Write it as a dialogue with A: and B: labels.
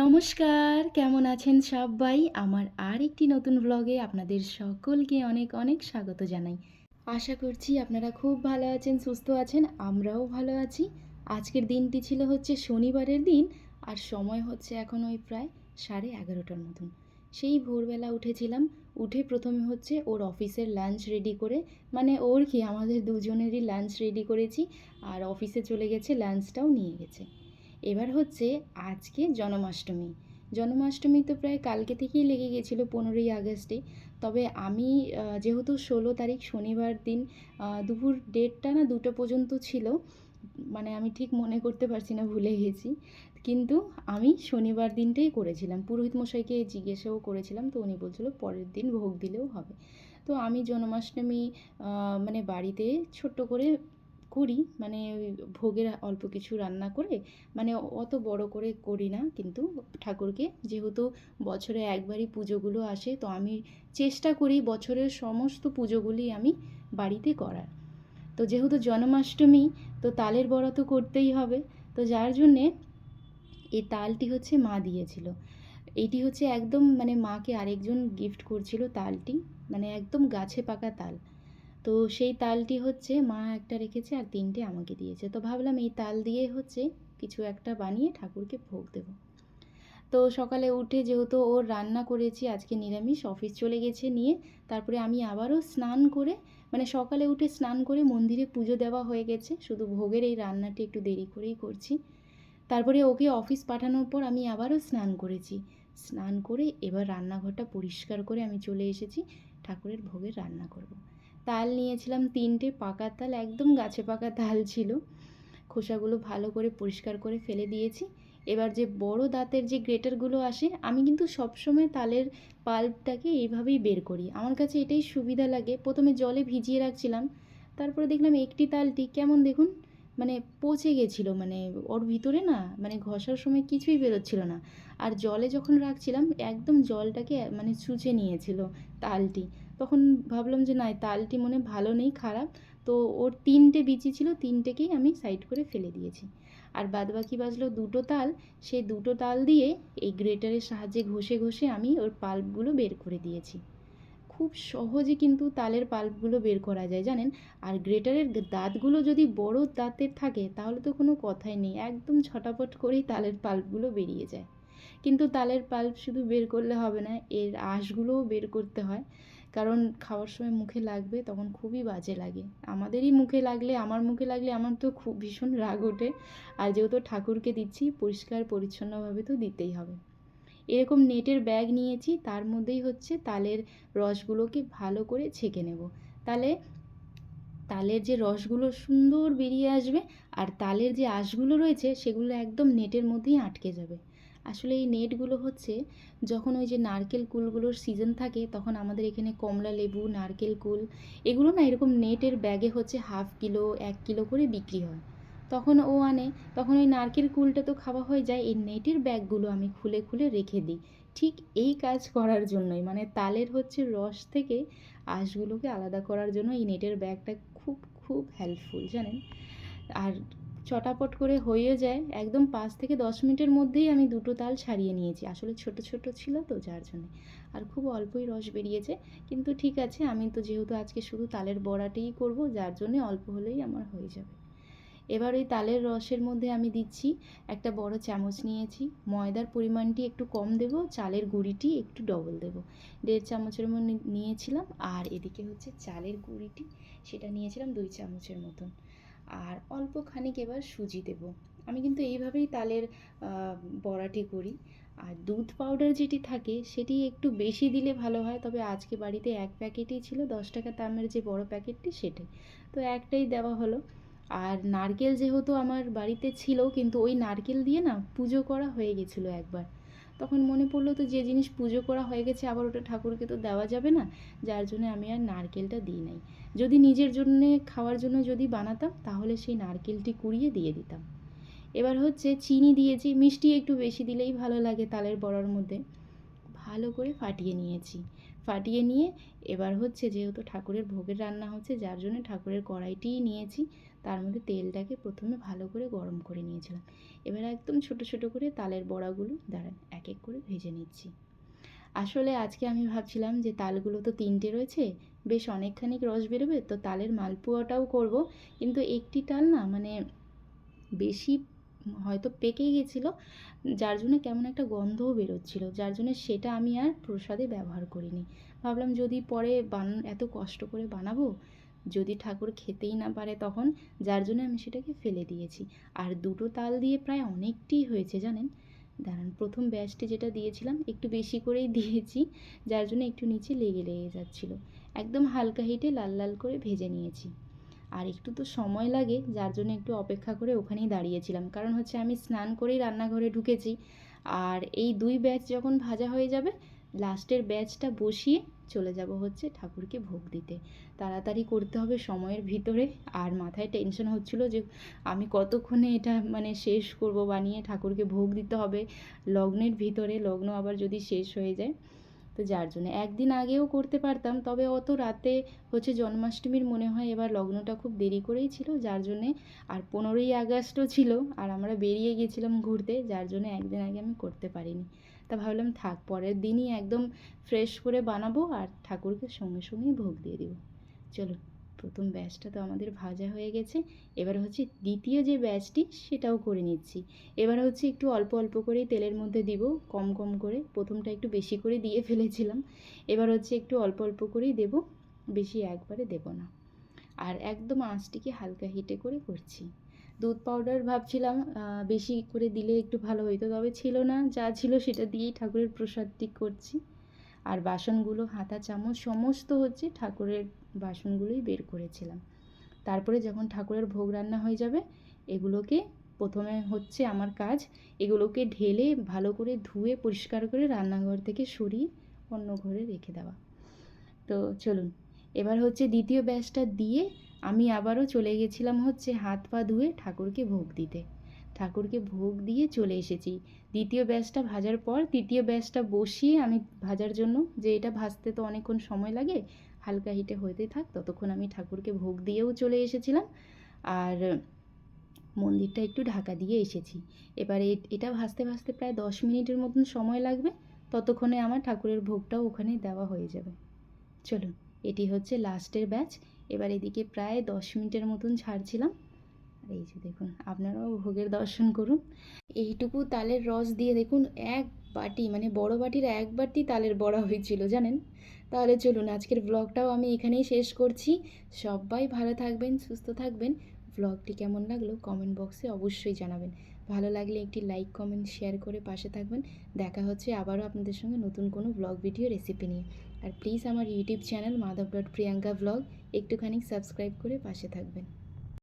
A: নমস্কার, কেমন আছেন সবাই? আমার আর একটি নতুন ব্লগে আপনাদের সকলকে অনেক অনেক স্বাগত জানাই। আশা করছি আপনারা খুব ভালো আছেন, সুস্থ আছেন, আমরাও ভালো আছি। আজকের দিনটি ছিল হচ্ছে শনিবারের দিন, আর সময় হচ্ছে এখন ওই প্রায় সাড়ে এগারোটার মতন। সেই ভোরবেলা উঠেছিলাম, উঠে প্রথমে হচ্ছে ওর অফিসের লাঞ্চ রেডি করে মানে ওর কি, আমাদের দুজনেরই লাঞ্চ রেডি করেছি, আর অফিসে চলে গেছে লাঞ্চটাও নিয়ে গেছে। এবার হচ্ছে আজকে জন্মাষ্টমী। জন্মাষ্টমী তো প্রায় কালকে থেকেই লেগে গেছিল পনেরোই আগস্টে। তবে আমি যেহেতু ষোলো তারিখ শনিবার দিন দুপুর দেড়টা না দুটো পর্যন্ত ছিল মানে আমি ঠিক মনে করতে পারছি না, ভুলে গেছি। কিন্তু আমি শনিবার দিনটাই করেছিলাম। পুরোহিত মশাইকে জিজ্ঞাসাও করেছিলাম, তো উনি বলছিল পরের দিন ভোগ দিলেও হবে। তো আমি জন্মাষ্টমী মানে বাড়িতে ছোট্ট করে করি মানে ওই ভোগের অল্প কিছু রান্না করে মানে অত বড় করে করি না কিন্তু ঠাকুরকে। যেহেতু বছরে একবারই পুজোগুলো আসে, তো আমি চেষ্টা করি বছরের সমস্ত পুজোগুলি আমি বাড়িতে করার। তো যেহেতু জন্মাষ্টমী, তো তালের বড়া তো করতেই হবে। তো যার জন্যে এই তালটি হচ্ছে মা দিয়েছিল। এটি হচ্ছে একদম মানে মাকে আরেকজন গিফট করছিল তালটি মানে একদম গাছে পাকা তাল। তো সেই তালটি হচ্ছে মা একটা রেখেছে আর তিনটে আমাকে দিয়েছে। তো ভাবলাম এই তাল দিয়ে হচ্ছে কিছু একটা বানিয়ে ঠাকুরকে ভোগ দেব। তো সকালে উঠে যেহেতু ওর রান্না করেছি, আজকে নিরামিষ, অফিস চলে গেছে নিয়ে তারপরে আমি আবারও স্নান করে মানে সকালে উঠে স্নান করে মন্দিরে পুজো দেওয়া হয়ে গেছে, শুধু ভোগের এই রান্নাটি একটু দেরি করেই করছি। তারপরে ওকে অফিস পাঠানোর পর আমি আবারও স্নান করেছি। স্নান করে এবার রান্নাঘরটা পরিষ্কার করে আমি চলে এসেছি, ঠাকুরের ভোগের রান্না করব। তাল নিয়েছিলাম তিনটে, পাকা তাল, একদম গাছে পাকা তাল ছিল। খোসাগুলো ভালো করে পরিষ্কার করে ফেলে দিয়েছি। এবার যে বড় দাঁতের যে গ্রেটারগুলো আসে, আমি কিন্তু সবসময় তালের পাল্পটাকে এইভাবেই বের করি। আমার কাছে এটাই সুবিধা লাগে। প্রথমে জলে ভিজিয়ে রাখছিলাম, তারপরে দেখলাম একটি তালটি, কেমন দেখুন? মানে পচে গেছিল মানে ওর ভিতরে না মানে ঘষার সময় কিছুই বেরোচ্ছিল না। আর জলে যখন রাখছিলাম, একদম জলটাকে মানে চুচে নিয়েছিল তালটি। তখন ভাবলাম যে না তালটি মনে ভালো নেই, খারাপ। তো ওর তিনটে বিচি ছিল, তিনটেকেই আমি সাইড করে ফেলে দিয়েছি। আর বাদবাকি বাজলো দুটো তাল। সেই দুটো তাল দিয়ে এই গ্রেটারের সাহায্যে ঘষে ঘষে আমি ওর পাল্পগুলো বের করে দিয়েছি। খুব সহজে কিন্তু তালের পাল্পগুলো বের করা যায়, জানেন? আর গ্রেটারের দাঁতগুলো যদি বড় দাঁতের থাকে, তাহলে তো কোনো কথাই নেই। একদম ছটাপট করেই তালের পাল্পগুলো বেরিয়ে যায়। কিন্তু তালের পাল্প শুধু বের করলে হবে না, এর আঁশগুলোও বের করতে হয়। কারণ খাওয়ার সময় মুখে লাগবে, তখন খুবই বাজে লাগে। আমাদেরই মুখে লাগলে, আমার মুখে লাগলে আমার তো খুব ভীষণ রাগ ওঠে। আর যেহেতু ঠাকুরকে দিচ্ছি, পরিষ্কার, পরিচ্ছন্নভাবে তো দিতেই হবে। এরকম নেটের ব্যাগ নিয়েছি, তার মধ্যেই হচ্ছে তালের রসগুলোকে ভালো করে ছেঁকে নেব। তাহলে তালের যে রসগুলো সুন্দর বেরিয়ে আসবে আর তালের যে আঁশগুলো রয়েছে সেগুলো একদম নেটের মধ্যেই আটকে যাবে। আসলে এই নেটগুলো হচ্ছে যখন ওই যে নারকেল কুলগুলোর সিজন থাকে তখন আমাদের এখানে কমলা লেবু, নারকেল কুল, এগুলো না এরকম নেটের ব্যাগে হচ্ছে হাফ কিলো এক কিলো করে বিক্রি হয়। তখন ও আনে, তখন ওই নারকেল কুলটা তো খাওয়া হয়ে যায়, এই নেটের ব্যাগগুলো আমি খুলে খুলে রেখে দিই। ঠিক এই কাজ করার জন্যই মানে তালের হচ্ছে রস থেকে আঁশগুলোকে আলাদা করার জন্য এই নেটের ব্যাগটা খুব খুব হেল্পফুল জানেন? আর চটাপট করে হয়ে যায়, একদম পাঁচ থেকে দশ মিনিটের মধ্যেই আমি দুটো তাল ছাড়িয়ে নিয়েছি। আসলে ছোট ছোট ছিল তো যার জন্যে। আর খুব অল্পই রস বেরিয়েছে, কিন্তু ঠিক আছে, আমি তো যেহেতু আজকে শুধু তালের বড়াটাই করব, যার জন্যে অল্প হলেই আমার হয়ে যাবে। এবার ওই তালের রসের মধ্যে আমি দিচ্ছি একটা বড় চামচ নিয়েছি। ময়দার পরিমাণটি একটু কম দেব, চালের গুঁড়িটি একটু ডবল দেব। দেড় চামচের মধ্যে নিয়েছিলাম আর এদিকে হচ্ছে চালের গুঁড়িটি সেটা নিয়েছিলাম দুই চামচের মতন। আর অল্প খানিক এবার সুজি দেব। আমি কিন্তু এইভাবেই তালের বড়াটি করি। আর দুধ পাউডার যেটি থাকে সেটি একটু বেশি দিলে ভালো হয়, তবে আজকে বাড়িতে এক প্যাকেটই ছিল, দশ টাকা দামের যে বড় প্যাকেটটি সেটাই। তো একটাই দেওয়া হলো। আর নারকেল যেহেতু আমার বাড়িতে ছিল, কিন্তু ওই নারকেল দিয়ে না পুজো করা হয়ে গেছিল একবার। তখন মনে পড়ল তো যে জিনিস পুজো করা হয়ে গেছে, আবার ওটা ঠাকুরকে তো দেওয়া যাবে না, যার জন্য আমি আর নারকেলটা দিই নাই। যদি নিজের জন্যে, খাওয়ার জন্য যদি বানাতাম, তাহলে সেই নারকেলটি কুড়িয়ে দিয়ে দিতাম। এবার হচ্ছে চিনি দিয়েছি, মিষ্টি একটু বেশি দিলেই ভালো লাগে তালের বড়ার মধ্যে। ভালো করে ফাটিয়ে নিয়েছি। ফাটিয়ে নিয়ে, এবার হচ্ছে যেহেতু ঠাকুরের ভোগের রান্না হচ্ছে, যার জন্য ঠাকুরের কড়াইটিই নিয়েছি, তার মধ্যে তেলটাকে প্রথমে ভালো করে গরম করে নিয়েছিলাম। এবার একদম ছোট ছোট করে তালের বড়াগুলো, দাঁড়ান এক এক করে ভেজে নিচ্ছি। আসলে আজকে আমি ভাবছিলাম যে তালগুলো তো তিনটে রয়েছে, বেশ অনেকখানি রস বেরোবে, তো তালের মালপোয়াটাও করব, কিন্তু একটি তাল না মানে বেশি হয়তো পেকে গেছিল, যার জন্য কেমন একটা গন্ধও বেরোচ্ছিলো, যার জন্য সেটা আমি আর প্রসাদে ব্যবহার করিনি। ভাবলাম যদি পরে বান, এত কষ্ট করে বানাবো, যদি ঠাকুর খেতেই না পারে তখন, যার জন্য আমি সেটাকে ফেলে দিয়েছি। আর দুটো তাল দিয়ে প্রায় অনেকটি হয়েছে জানেন? দাঁড়ান, প্রথম ব্যাচটি যেটা দিয়েছিলাম, একটু বেশি করেই দিয়েছি, যার জন্য একটু নিচে লেগে লেগে যাচ্ছিল। একদম হালকা হিটে লাল লাল করে ভেজে নিয়েছি। আর একটু তো সময় লাগে, যার জন্য একটু অপেক্ষা করে ওখানেই দাঁড়িয়েছিলাম। কারণ হচ্ছে আমি স্নান করেই রান্নাঘরে ঢুকেছি। আর এই দুই ব্যাচ যখন ভাজা হয়ে যাবে, লাস্টের ব্যাচটা বসিয়ে চলে যাব হচ্ছে ঠাকুরকে ভোগ দিতে। তাড়াতাড়ি করতে হবে সময়ের ভিতরে। আর মাথায় টেনশন হচ্ছিল যে আমি কতক্ষণে এটা মানে শেষ করব, বানিয়ে ঠাকুরকে ভোগ দিতে হবে। লগ্নের ভিতরে, লগ্ন আবার যদি শেষ হয়ে যায়। তো যার জন্য। একদিন আগেও করতে পারতাম, তবে অত রাতে হচ্ছে জন্মাষ্টমীর মনে হয় এবার লগ্নটা খুব দেরি করেই ছিল, যার জন্যে আর পনেরোই আগস্টও ছিল আর আমরা বেরিয়ে গেছিলাম ঘুরতে, যার জন্য একদিন আগে আমি করতে পারিনি। তা ভাবলাম থাক, পরের দিনই একদম ফ্রেশ করে বানাবো আর ঠাকুরকে সঙ্গে সঙ্গেই ভোগ দিয়ে দেবো। চলো প্রথম ব্যাচটা তো আমাদের ভাজা হয়ে গেছে। এবার হচ্ছে দ্বিতীয় যে ব্যাচটি সেটাও করে নিচ্ছি। এবার হচ্ছে একটু অল্প অল্প করেই তেলের মধ্যে দিব, কম কম করে। প্রথমটা একটু বেশি করে দিয়ে ফেলেছিলাম। এবার হচ্ছে একটু অল্প অল্প করেই দেব, বেশি একবারে দেব না। আর একদম আঁচটিকে হালকা হিটে করে করছি। দুধ পাউডার ভাবছিলাম বেশি করে দিলে একটু ভালো হইতো, তবে ছিল না। যা ছিল সেটা দিয়েই ঠাকুরের প্রসাদটি করছি। আর বাসনগুলো, হাতা, চামচ সমস্ত হচ্ছে ঠাকুরের বাসনগুলোই বের করেছিলাম। তারপরে যখন ঠাকুরের ভোগ রান্না হয়ে যাবে, এগুলোকে প্রথমে হচ্ছে আমার কাজ, এগুলোকে ঢেলে ভালো করে ধুয়ে পরিষ্কার করে রান্নাঘর থেকে সরিয়ে অন্য ঘরে রেখে দেওয়া। তো চলুন, এবার হচ্ছে দ্বিতীয় ব্যাচটা দিয়ে আমি আবারও চলে গেছিলাম হচ্ছে হাত পা ধুয়ে ঠাকুরকে ভোগ দিতে। ঠাকুরকে ভোগ দিয়ে চলে এসেছি। দ্বিতীয় ব্যাচটা ভাজার পর তৃতীয় ব্যাচটা বসিয়ে আমি ভাজার জন্য, যে এটা ভাজতে তো অনেকক্ষণ সময় লাগে, হালকা হিটে হতে থাক, ততক্ষণ আমি ঠাকুরকে ভোগ দিয়েও চলে এসেছিলাম। আর মন্দিরটা একটু ঢাকা দিয়ে এসেছি। এবারে এটা ভাজতে ভাজতে প্রায় দশ মিনিটের মতন সময় লাগবে, ততক্ষণে আমার ঠাকুরের ভোগটাও ওখানে দেওয়া হয়ে যাবে। চলুন, এটি হচ্ছে লাস্টের ব্যাচ এবার এদিকে প্রায় দশ মিনিটের মতন ছাড়ছিলাম আর এই যে দেখুন, আপনারাও ভোগের দর্শন করুন। এইটুকু তালের রস দিয়ে দেখুন, এক বাটি মানে বড় বাটির এক বাটি তালের বড়া হয়েছিল, জানেন? তাহলে চলুন, আজকের ব্লগটাও আমি এখানেই শেষ করছি। সবাই ভালো থাকবেন, সুস্থ থাকবেন। ব্লগটি কেমন লাগল কমেন্ট বক্সে অবশ্যই জানাবেন। ভালো লাগলে একটি লাইক কমেন্ট শেয়ার করে পাশে থাকবেন। দেখা হচ্ছে আবারও আপনাদের সঙ্গে নতুন কোনো ব্লগ ভিডিও রেসিপি নিয়ে। আর প্লিজ আমার YouTube channel Madhab dot Priyanka blog একটুখানি সাবস্ক্রাইব করে পাশে থাকবেন।